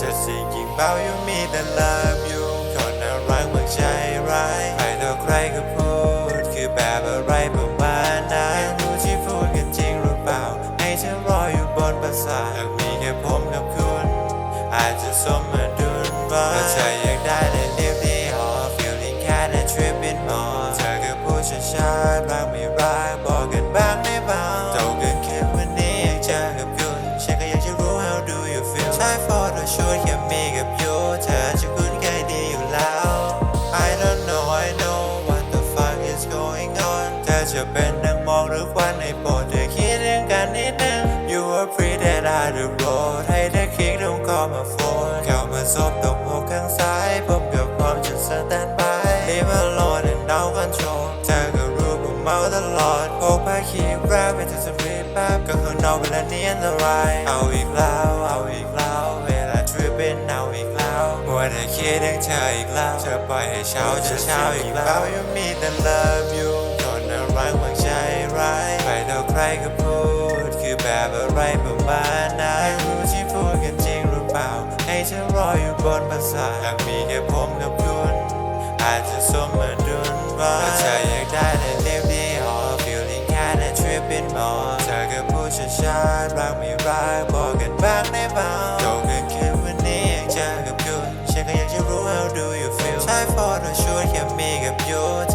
จะสิ่งยิ่งเบาอยู่มีแต่เลิฟอยู่คนน่ารักมักใจร้ายใครต่อใครก็พูด คือแบบอะไรประมาณนั้นรู้ที่พูดกันจริงหรือเปล่า ให้ฉันรออยู่บนปราสาทหากมีแค่ผมกับคุณ อาจจะสมมาดุลบ้างถ้าเธออยากได้เลยเรียบดีหอ feeling แค่ในทริปบินมอเธอก็พูดช้าๆรักไม่ร you feel ใช้ photo shoot แค่มีกับยูเธอจะคุ้นเคยดีอยู่แล้ว I don't know I know what the fuck is going on เธอจะเป็นนังมองหรือควันในโปรดเธอคิดเรื่องกันนิดนึง You are free that I the road ให้ได้คลิกต้องคอมาโฟนเข้ามาซบตรงหัวข้างซ้ายผมกับพร้อมจะสแตนบาย Leave alone and now control เธอก็รู้ผมเมาตลอดพกพาคีบแรปไปถึงสตรีทแป๊บก็ข้างนอกเวลานี้อันตรายเอาอีกแล้วเอาอีก คิดถึงเธออีกแล้ว เธอปล่อยให้เช้าจะเช้าอีกแล้วยังมีแต่ love you คนอะไรวางใจร้ายใครต่อใครก็พูด คือแบบอะไรประมาณนั้นรู้ที่พูดกันจริงหรือเปล่า ให้เธอรออยู่บนภาษาหากมีแค่ผมกับคุณอาจจะสมมาดุลว่าเธออยากได้แต่เรียบดีออ feeling kind of tripping more เธอก็พูดช้าๆรักไม่รักบอก for sure can make a beauty.